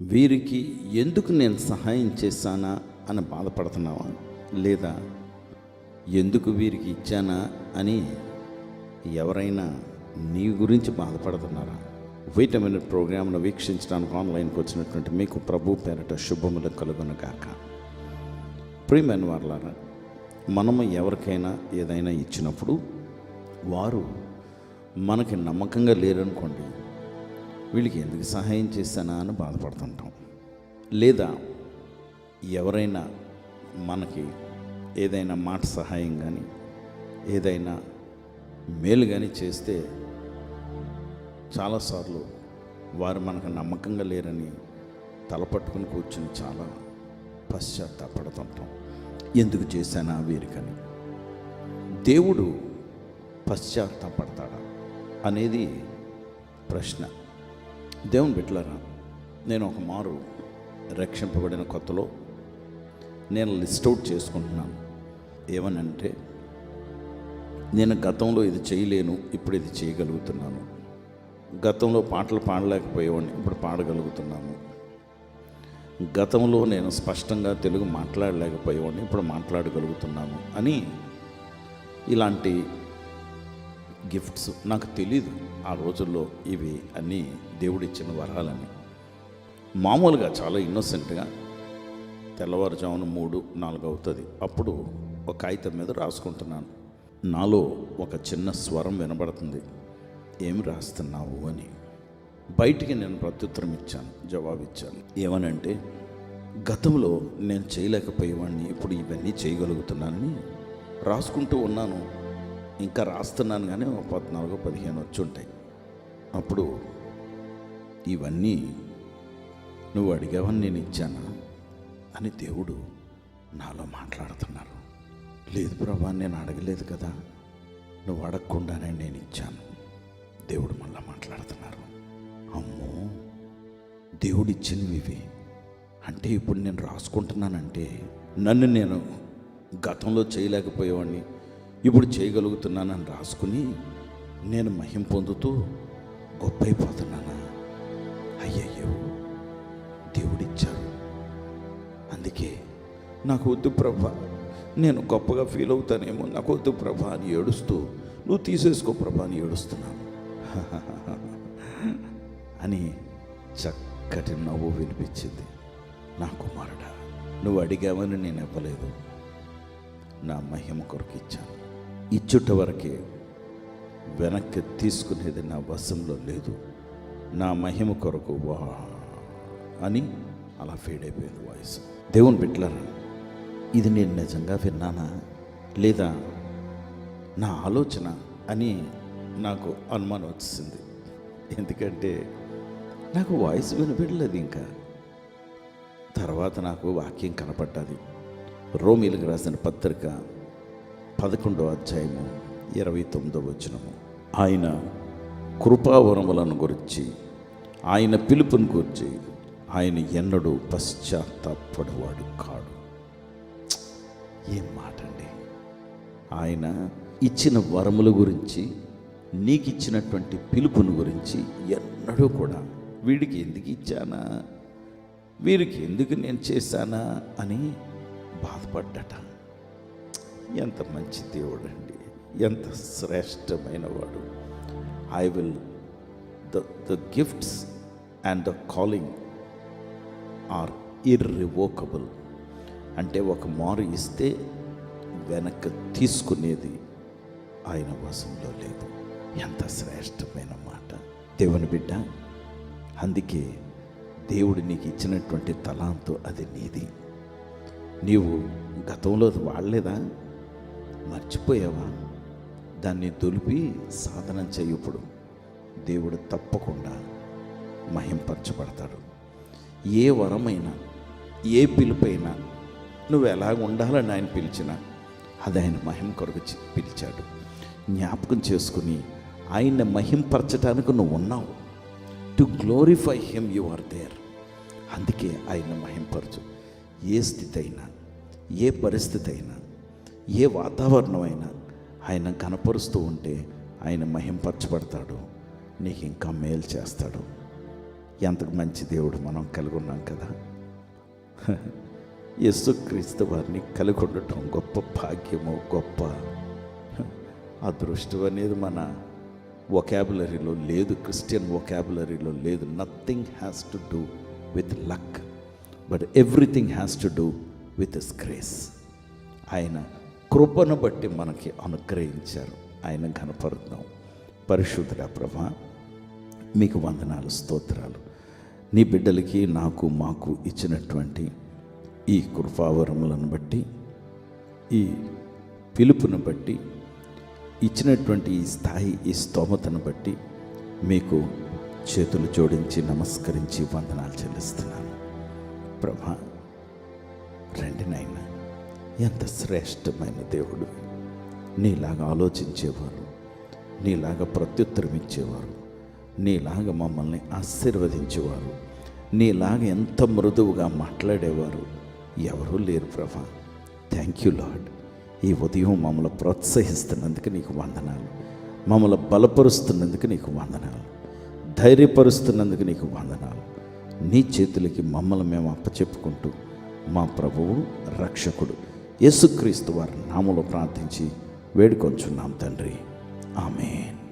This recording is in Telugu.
వీరికి ఎందుకు నేను సహాయం చేశానా అని బాధపడుతున్నావా? లేదా ఎందుకు వీరికి ఇచ్చానా అని ఎవరైనా నీ గురించి బాధపడుతున్నారా? విటమిన్ ప్రోగ్రామ్ను వీక్షించడానికి ఆన్లైన్కి వచ్చినటువంటి మీకు ప్రభు పేరట శుభములు కలుగును కాక ప్రియమైన వాళ్ళారా మనము ఎవరికైనా ఏదైనా ఇచ్చినప్పుడు వారు మనకి నమ్మకంగా లేరనుకోండి. వీళ్ళకి ఎందుకు సహాయం చేశానా అని బాధపడుతుంటాం. లేదా ఎవరైనా మనకి ఏదైనా మాట సహాయం కానీ ఏదైనా మేలు కానీ చేస్తే చాలాసార్లు వారు మనకు నమ్మకంగా లేరని తలపట్టుకుని కూర్చుని చాలా పశ్చాత్తాపడుతుంటాం. ఎందుకు చేశానా వీరికని? దేవుడు పశ్చాత్తాపడతాడా అనేది ప్రశ్న. దేవుని బిడ్డలారా నేను ఒక మారు రక్షింపబడిన కొత్తలో నేను లిస్ట్ అవుట్ చేసుకుంటున్నాను. ఏమనంటే నేను గతంలో ఇది చేయలేను ఇప్పుడు ఇది చేయగలుగుతున్నాను. గతంలో పాటలు పాడలేకపోయేవాడిని ఇప్పుడు పాడగలుగుతున్నాను. గతంలో నేను స్పష్టంగా తెలుగు మాట్లాడలేకపోయేవాడిని ఇప్పుడు మాట్లాడగలుగుతున్నాను అని ఇలాంటి గిఫ్ట్స్ నాకు తెలీదు ఆ రోజుల్లో ఇవి అన్నీ దేవుడిచ్చిన వరాలని. మామూలుగా చాలా ఇన్నోసెంట్గా తెల్లవారుజామున మూడు నాలుగు అవుతుంది. అప్పుడు ఒక కాగితం మీద రాసుకుంటున్నాను. నాలో ఒక చిన్న స్వరం వినబడుతుంది. ఏమి రాస్తున్నావు అని. బయటికి నేను ప్రత్యుత్తరం ఇచ్చాను జవాబు ఇచ్చాను ఏమనంటే గతంలో నేను చేయలేకపోయేవాడిని ఇప్పుడు ఇవన్నీ చేయగలుగుతున్నానని రాసుకుంటూ ఉన్నాను. ఇంకా రాస్తున్నాను కానీ ఒక పద్నాలుగు పదిహేను వచ్చి ఉంటాయి. అప్పుడు ఇవన్నీ నువ్వు అడిగావని నేను ఇచ్చానా? అని దేవుడు నాలో మాట్లాడుతున్నారు లేదు ప్రభా నేను అడగలేదు కదా. నువ్వు అడగకుండానే నేను ఇచ్చాను. దేవుడు మళ్ళా మాట్లాడుతున్నారు. అమ్మో దేవుడు ఇచ్చినవి ఇవి. అంటే ఇప్పుడు నేను రాసుకుంటున్నానంటే నన్ను నేను గతంలో చేయలేకపోయేవాడిని. ఇప్పుడు చేయగలుగుతున్నానని రాసుకుని నేను మహిం పొందుతూ గొప్పైపోతున్నానా? అయ్యయ్యో దేవుడిచ్చారు. అందుకే నాకు వద్దు ప్రభా నేను గొప్పగా ఫీల్ అవుతానేమో నాకు వద్దు ప్రభ అని ఏడుస్తూ నువ్వు తీసేసుకో ప్రభ అని ఏడుస్తున్నాను. అని చక్కటి నవ్వు వినిపించింది నా కుమారుడా. నువ్వు అడిగావని నేను ఇవ్వలేదు నా మహిమ కొరకు ఇచ్చాను. ఇచ్చుట వరకే వెనక్కి తీసుకునేది నా వశంలో లేదు. నా మహిమ కొరకు వా అని అలా ఫేడ్ అయిపోయింది వాయిస్. దేవుని బిడ్డలారా ఇది నేను నిజంగా విన్నానా? లేదా నా ఆలోచన అని నాకు అనుమానం వచ్చింది ఎందుకంటే నాకు వాయిస్ వినబడలేదు ఇంకా. తర్వాత నాకు వాక్యం కనపడ్డది. రోమిలకు రాసిన పత్రిక పదకొండో అధ్యాయము ఇరవై తొమ్మిదో వచనము. ఆయన కృపావరములను గురించి ఆయన పిలుపుని గురించి ఆయన ఎన్నడూ పశ్చాత్తాపడవాడు కాడు. ఏం మాట అండి ఆయన ఇచ్చిన వరముల గురించి నీకు ఇచ్చినటువంటి పిలుపును గురించి ఎన్నడూ కూడా వీడికి ఎందుకు ఇచ్చానా? వీరికి ఎందుకు నేను చేశానా? అని బాధపడ్డట. ఎంత మంచి దేవుడు అండి ఎంత శ్రేష్టమైన వాడు. I will the the gifts and the calling are irrevocable అంటే ఒక మారు ఇస్తే వెనక్కి తీసుకునేది ఆయన వశంలో లేదు. ఎంత శ్రేష్టమైన మాట. దేవుని బిడ్డ అందుకే దేవుడు నీకు ఇచ్చినటువంటి తలాంతు అది నీది. నీవు గతంలో అది వాడలేదా? మర్చిపోయావా? దాన్ని దులిపి సాధన చేయప్పుడు దేవుడు తప్పకుండా మహింపరచబడతాడు. ఏ వరమైనా ఏ పిలుపైనా నువ్వు ఎలాగ ఉండాలని ఆయన పిలిచినా అది ఆయన మహిమ కొరకు పిలిచాడు. జ్ఞాపకం చేసుకుని ఆయన్ని మహింపరచడానికి నువ్వు ఉన్నావు. To glorify him you are there. అందుకే ఆయన మహింపరచు. ఏ స్థితి అయినా ఏ పరిస్థితి అయినా ఏ వాతావరణం అయినా ఆయన కనపరుస్తూ ఉంటే ఆయన మహింపరచబడతాడు నీకు ఇంకా మేలు చేస్తాడు. ఎంతకు మంచి దేవుడు మనం కలిగి ఉన్నాం కదా? యేసుక్రీస్తు వారిని కలిగి ఉండటం గొప్ప భాగ్యము గొప్ప అదృష్టం అనేది మన వొకాబులరీలో లేదు క్రిస్టియన్ వొకాబులరీలో లేదు. Nothing has to do with luck but everything has to do with his grace ఆయన కృపను బట్టి మనకి అనుగ్రహించారు. ఆయన ఘనపరుద్దాం. పరిశుద్ధుడ ప్రభా మీకు వందనాలు స్తోత్రాలు. నీ బిడ్డలకి నాకు మాకు ఇచ్చినటువంటి ఈ కృపావరములను బట్టి ఈ పిలుపును బట్టి ఇచ్చినటువంటి ఈ స్థాయి ఈ స్తోమతను బట్టి మీకు చేతులు జోడించి నమస్కరించి వందనాలు చెల్లిస్తున్నాను. ప్రభా రండి ఎంత శ్రేష్టమైన దేవుడు. నీలాగా ఆలోచించేవారు నీలాగా ప్రత్యుత్తరం ఇచ్చేవారు నీలాగా మమ్మల్ని ఆశీర్వదించేవారు నీలాగా ఎంత మృదువుగా మాట్లాడేవారు. ఎవరూ లేరు ప్రభా. థ్యాంక్ యూ లాడ్ ఈ ఉదయం మమ్మల్ని ప్రోత్సహిస్తున్నందుకు నీకు వందనాలు. మమ్మల్ని బలపరుస్తున్నందుకు నీకు వందనాలు. ధైర్యపరుస్తున్నందుకు నీకు వందనాలు. నీ చేతులకి మమ్మల్ని మేము అప్పచెప్పుకుంటూ మా ప్రభువు రక్షకుడు. యేసుక్రీస్తు వారి నామలో ప్రార్థించి వేడుకొంచున్నాం తండ్రి. ఆమెన్.